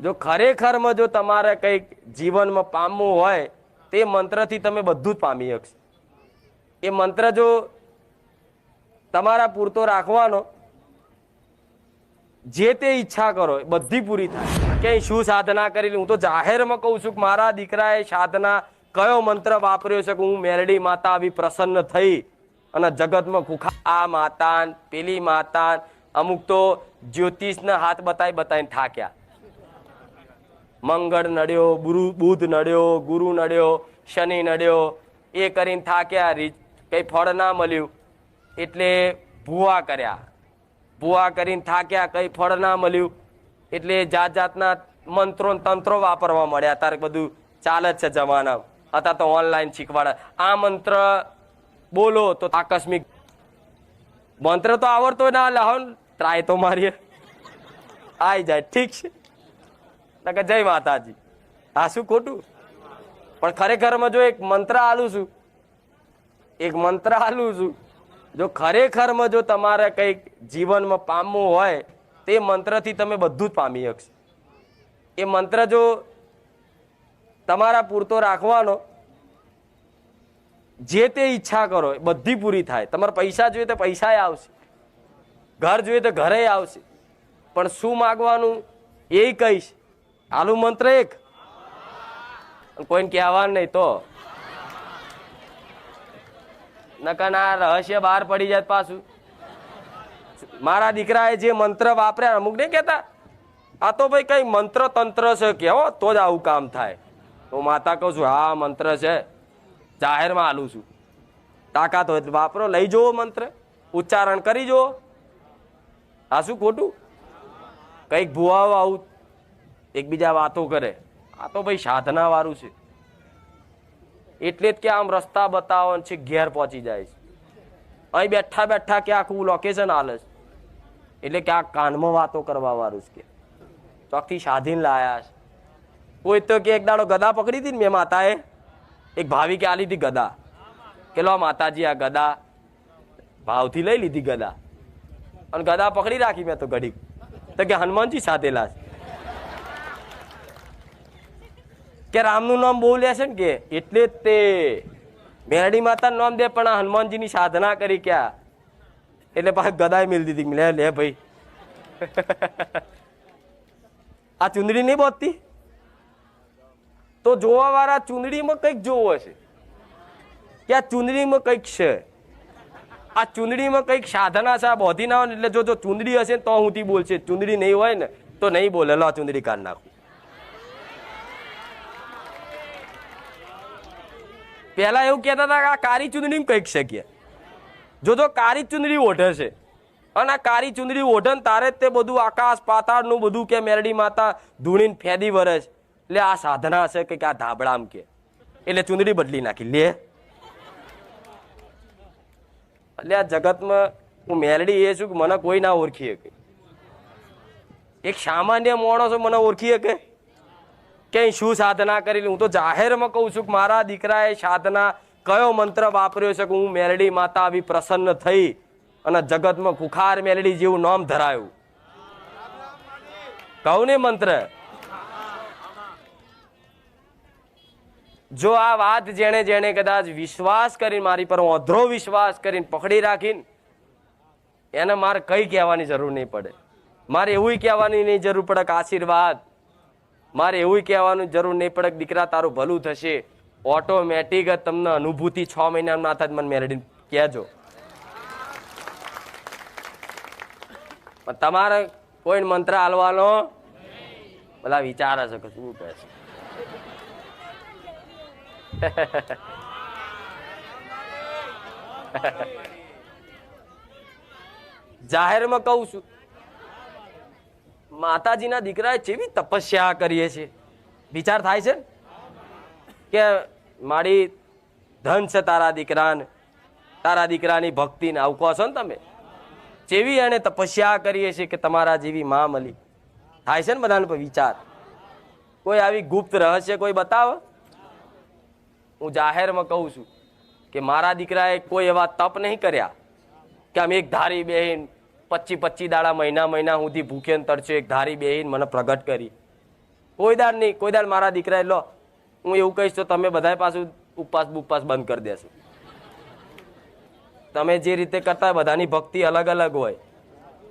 જો ખરેખરમાં જો તમારે કંઈક જીવનમાં પામવું હોય, તે મંત્રથી તમે બધું જ પામી શકશો. એ મંત્ર જો તમારા પૂરતો રાખવાનો, જે તે ઈચ્છા કરો, એ બધી પૂરી થાય. ક્યાંય શું સાધના કરી હું તો જાહેરમાં કહું છું કે મારા દીકરાએ સાધના કયો મંત્ર વાપર્યો છે કે હું મેરડી માતા આવી પ્રસન્ન થઈ અને જગતમાં ખુખા આ માતા પેલી માતા અમુક તો જ્યોતિષના હાથ બતાવી બતાવીને થાક્યા. મંગળ નડ્યો, ગુરુ, બુધ નડ્યો, ગુરુ નડ્યો, શનિ નડ્યો, એ કરીને થાક્યા કંઈ ફળ ના મળ્યું. એટલે ભૂવા કર્યા. ભૂવા કરીને થાક્યા, કંઈ ફળ ના મળ્યું. એટલે જાત જાતના મંત્રો તંત્રો વાપરવા મળ્યા. તારે બધું ચાલે છે જમાના. અત્યારે તો ઓનલાઈન શીખવાડે. આ મંત્ર બોલો તો આકસ્મિક. મંત્ર તો આવડતો ના લાવો ટ્રાય તો મારીએ. આઈ જાય, ઠીક છે. નકર જય માતાજી. આ શું ખોટું? પણ ખરેખરમાં જો એક મંત્ર આલું છું, એક મંત્ર આલું છું, જો ખરેખરમાં જો તમારે કંઈક જીવનમાં પામવું હોય, તે મંત્રથી તમે બધું જ પામી શકશો. એ મંત્ર જો તમારા પૂરતો રાખવાનો, જે તે ઈચ્છા કરો, એ બધી પૂરી થાય. તમારે પૈસા જોઈએ તો પૈસા આવશે. ઘર જોઈએ તો ઘરે આવશે. પણ શું માગવાનું એ કહીશ. આલુ મંત્ર એક. કોઈને કહેવાનું નહીં તો. નકર આ રહસ્ય બહાર પડી જાય પાછું. મારા દીકરાએ જે મંત્ર વાપર્યા અમુક નહીં કહેતા? આ તો ભાઈ કઈ મંત્ર તંત્ર છે કે હો, તો જ આવું કામ થાય. હું માતા કહું છું, હા, મંત્ર છે. જાહેરમાં આલું છું. તાકાત હોય તો વાપરો, લઈ જુઓ મંત્ર. ઉચ્ચારણ કરી જુઓ. આ શું ખોટું? કંઈક ભુવાઓ આવું એકબીજા વાતો કરે. આ તો ભાઈ સાધનાવાળું છે. એટલે જ કે આમ રસ્તા બતાવો છે ઘેર પહોંચી જાય છે. અહીં બેઠા બેઠા કે આખું લોકેશન હાલે છે. એટલે કે આ કાનમાં વાતો કરવા વાળું છે કે. ચોકથી સાધીને લાયા છે. કોઈ તો કે એક દાડો ગદા પકડી હતી ને મેં માતાએ. એક ભાવી કે લીધી ગદા. કે લો માતાજી, આ ગદા. ભાવથી લઈ લીધી ગદા. અને ગદા પકડી રાખી મેં તો ઘડીક. તો કે હનુમાનજી સાથેલા છે કે રામનું નામ બહુ લે છે ને કે? એટલે જ તે મેરડી માતા નામ દે, પણ આ હનુમાનજીની સાધના કરી ક્યાં? એટલે પાછી ગદાય મિલ દીધી લે લે ભાઈ. આ ચુંદડી નહીં બોતતી? તો જોવા વાળા ચુંદડીમાં કંઈક જોવો છે. કે આ ચુંદડીમાં કંઈક છે? આ ચુંદડીમાં કંઈક સાધના છે, આ બોધી ના હોય એટલે જો જો ચુંદડી હશે ને તો હુંથી બોલશે. ચુંદડી નહીં હોય ને, તો નહીં બોલે. લો ચુંદડી કાઢ નાખું. પહેલા એવું કહેતા હતા કે આ કારી ચુંદડી કંઈક છે કે. જો તો કારી ચુંદડી ઓઢે છે. અને આ કારી ચુંદડી ઓઢે ને તારે તે બધું આકાશ પાતાળનું બધું કે મેરડી માતા ધૂણીને ફેદી વરે છે. એટલે આ સાધના છે કે આ ધાબળામ કે. એટલે ચુંદડી બદલી નાખી. લે. એટલે આ જગતમાં હું મેરડી એ છું કે મને કોઈ ના ઓળખી શકે. એક સામાન્ય માણસો મને ઓળખી શકે. કે શું સાધના કરી હું તો જાહેરમાં કહું છું કે મારા દીકરાએ સાધના કયો મંત્ર વાપર્યો છે કે હું મેરડી માતા આવી પ્રસન્ન થઈ અને જગતમાં ખુખાર મેલડી જેવું નામ ધરાયું? કહું ને મંત્ર. જો આ વાત જેણે જેણે કદાચ વિશ્વાસ કરીને મારી પર અધરો વિશ્વાસ કરીને પકડી રાખીને, એને મારે કઈ કહેવાની જરૂર નહીં પડે. મારે એવું કહેવાની નહીં જરૂર પડે કે આશીર્વાદ મારે એવું કહેવાનું જરૂર નહીં પડે દીકરા, તારું ભલું થશે. ઓટોમેટિક જ તમને અનુભૂતિ છ મહિના ના થાય મને મેરેડીને કહેજો. પણ તમારે કોઈ મંત્ર હાલવાનો? બધા વિચારે છે કે શું કહે છે જાહેરમાં કહું છું માતાજીના દીકરાએ જેવી તપસ્યા કરીએ છીએ? વિચાર થાય છે? કે મારી ધન છે તારા દીકરાને, તારા દીકરાની ભક્તિને, આવું કહો છો ને તમે? જેવી એને તપસ્યા કરીએ છીએ કે તમારા જેવી મા મળી થાય છે ને બધાને વિચાર? કોઈ આવી ગુપ્ત રહસ્ય કોઈ બતાવે? હું જાહેરમાં કહું છું કે મારા દીકરાએ કોઈ એવા તપ નહીં કર્યા કે આમ એક ધારી બેહીન પચી પચી દાડા મહિના મહિના સુધી ભૂખે ને એક ધારી બેહીને મને પ્રગટ કરી. કોઈ દાડ નહીં, કોઈ દાડ મારા દીકરા લો, હું એવું કહીશ તો તમે બધાય પાછું ઉપવાસ બુપવાસ બંધ કરી દેશો. તમે જે રીતે કરતા બધાની ભક્તિ અલગ અલગ હોય.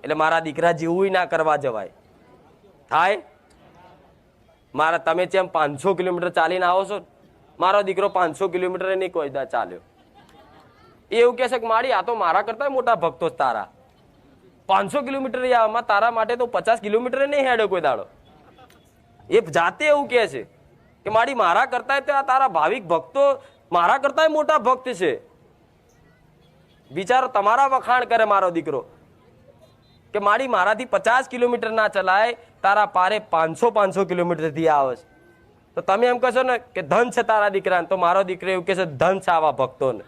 એટલે મારા દીકરા જેવું ના કરવા જવાય. થાય? મારા, તમે જેમ પાંચસો કિલોમીટર ચાલીને આવો છો, મારો દીકરો પાંચસો કિલોમીટર નહીં કોઈ ચાલ્યો. એવું કહેશે કે, મારી, આ તો મારા કરતા મોટા ભક્તો જ તારા. પાંચસો કિલોમીટર આમાં તારા માટે તો પચાસ કિલોમીટર નહીં હેડે કોઈ દાડો. એ જાતે એવું કહે છે કે મારી મારા કરતા આ તારા ભાવિક ભક્તો, મારા કરતા મોટા ભક્ત છે. વિચારો, તમારા વખાણ કરે મારો દીકરો કે મારી મારાથી પચાસ કિલોમીટર ના ચલાય, તારા પારે પાંચસો પાંચસો કિલોમીટરથી આવે છે. તો તમે એમ કહેશો ને કે ધન છે તારા દીકરાને, તો મારો દીકરો એવું કહેશે ધન છે આવા ભક્તોને.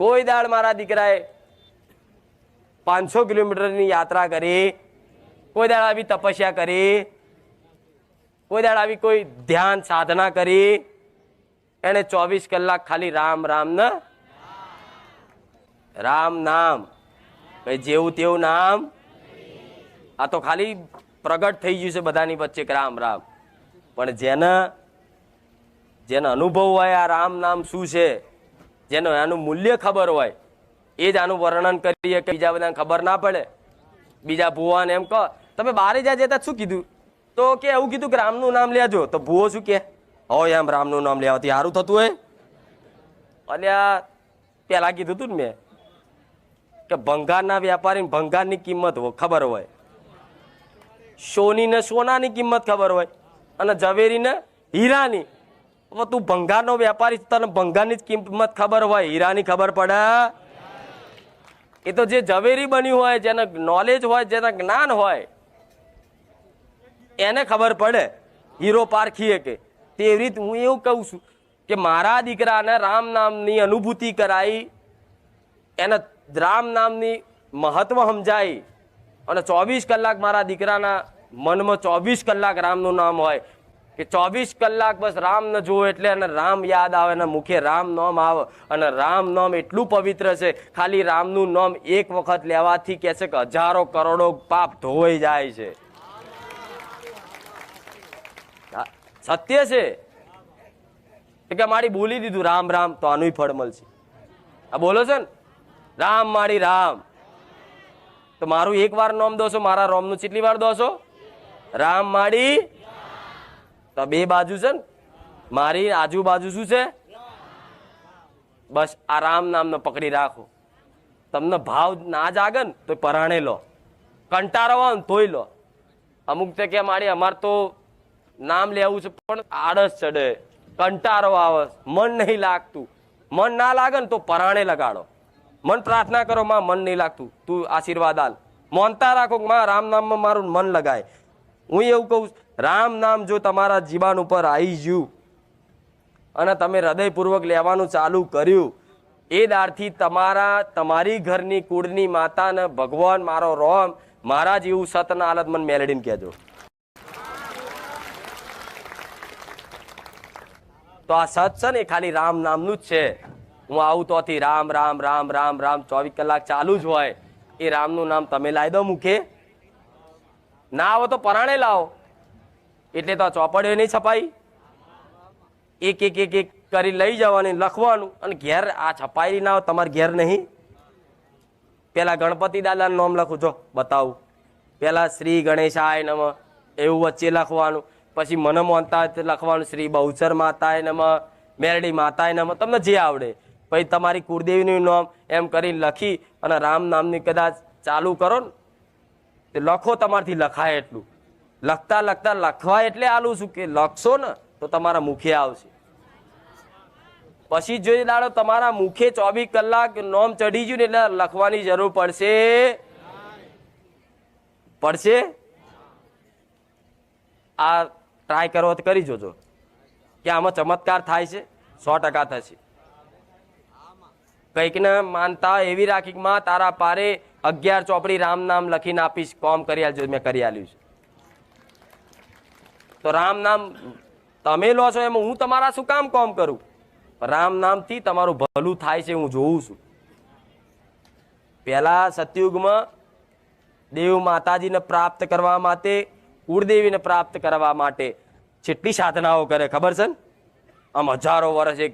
કોઈ દાડ મારા દીકરાએ પાંચસો કિલોમીટરની યાત્રા કરી, કોઈ દાડ આવી તપસ્યા કરી, કોઈ દાડ આવી કોઈ ધ્યાન સાધના કરી એને ચોવીસ કલાક ખાલી રામ રામ ને, રામ નામ, કઈ જેવું તેવું નામ, આ તો ખાલી પ્રગટ થઈ ગયું છે બધાની વચ્ચે રામ રામ. પણ જેને જેને અનુભવ હોય આ રામ નામ શું છે? જેનો આનું મૂલ્ય ખબર હોય, એ જ આનું વર્ણન કરીએ કે બીજા બધાને ખબર ના પડે. બીજા ભુવાને એમ કહો, તમે બારે જ્યાં જતા શું કીધું? તો કે એવું કીધું કે, રામનું નામ લેજો તો ભુવો શું કે હોય એમ રામનું નામ લેવાથી સારું થતું હોય. અને આ પહેલાં કીધું તું ને મેં કે ભંગારના વેપારીને ભંગારની કિંમત ખબર હોય. સોની ને સોનાની કિંમત ખબર હોય અને ઝવેરીને હીરાની. હવે તું ભંગારનો વેપારી તને ભંગારની જ કિંમત ખબર હોય, હીરાની ખબર પડે. એ તો જે ઝવેરી બન્યું હોય, જેને નોલેજ હોય, જેને જ્ઞાન હોય, એને ખબર પડે. હીરો પારખીએ કે, તેવી રીત હું એવું કહું છું કે મારા દીકરાને રામ નામની અનુભૂતિ કરાઈ, એને રામ નામની મહત્વ સમજાઈ, અને ચોવીસ કલાક મારા દીકરાના મનમાં ચોવીસ કલાક રામનું નામ હોય કે ચોવીસ કલાક બસ રામ ન જોવો એટલે અને રામ યાદ આવે અને મુખે રામ નામ આવે અને રામ નામ એટલું પવિત્ર છે, ખાલી રામનું નામ એક વખત લેવાથી કે છે કે હજારો કરોડો પાપ ધોવાઈ જાય છે. સત્ય છે. કે મારી બોલી દીધું રામ રામ તો આનું ફળ મળશે. આ બોલો છે ને? રામ મારી રામ. તો મારું એક વાર નામ દોશો મારા રોમનું કેટલી વાર દોશો રામ માડી તો બે બાજુ છે ને? મારી આજુબાજુ શું છે? બસ આ રામ નામને પકડી રાખો. તમને ભાવ ના જાગે ને તો પરાણે લો. કંટાળો આવે ને તોય લો. અમુક તે કે મારી અમારે તો નામ લેવું છે પણ આળસ ચડે. કંટાળો આવે. મન નહીં લાગતું. મન ના લાગે ને તો પરાણે લગાડો. મન પ્રાર્થના કરો, માં, મન નહીં લાગતું. તું આશીર્વાદ આલ. મોનતા રાખો માં, રામ નામમાં મારું મન લગાય. હું એવું કહું રામ નામ જો તમારા જીવન ઉપર આવી ગયું અને તમે હૃદયપૂર્વક લેવાનું ચાલુ કર્યું, એ દારથી તમારા, તમારી ઘરની કુળની માતાને ભગવાન મારો રોમ, મારા જેવું સતના હાલત મને મેલડીને કહેજો. તો આ સત છે ને ખાલી રામ નામનું જ છે. હું આવું તોથી રામ રામ રામ રામ રામ, ચોવીસ કલાક ચાલુ જ હોય. એ રામનું નામ તમે લાવી દો મુખે. ના આવો તો પરાણે લાવો. એટલે તો ચોપડીઓ નહીં છપાઈ. એક એક એક એક કરી લઈ જવાની, લખવાનું. અને ઘેર આ છપાયેલી ના હોય, તમારે ઘેર નહીં. પેલા ગણપતિ દાદાનું નામ લખું છો બતાવું. પેલા શ્રી ગણેશાય નમ, એવું વચ્ચે લખવાનું. પછી મન મોનતા હોય તે લખવાનું, શ્રી બહુચર માતાય નમ, મેરડી માતાય નમ, તમને જે આવડે. પછી તમારી કુળદેવીનું નામ એમ કરીને લખી અને રામ નામની કદાચ ચાલુ કરો ને લખો, તમારથી લખાય એટલું. લખતા લખતા લખવા એટલે આલું છું કે લખશો ને તો તમારા મુખે આવશે. પછી જો દાડો તમારા મુખે ચોવીસ કલાક નોમ ચડી ગયું ને એટલે લખવાની જરૂર પડશે. પડશે? આ ટ્રાય કરો તો કરી જોજો. કે આમાં ચમત્કાર થાય છે? સો ટકા થશે. કંઈકને માનતા એવી રાખી માં, તારા પારે અગિયાર ચોપડી રામ નામ લખીને આપીશ. કોમ કરી આલજો, મેં કરી આલ્યું છે. તો રામ નામ તમે લો છો એમાં હું તમારા શું કામ કોમ કરું? રામ નામથી તમારું ભલું થાય છે હું જોઉં છું. પહેલા સતયુગમાં દેવ માતાજીને પ્રાપ્ત કરવા માટે, કુળદેવીને પ્રાપ્ત કરવા માટે જેટલી સાધનાઓ કરે, ખબર છે ને? આમ હજારો વર્ષ એક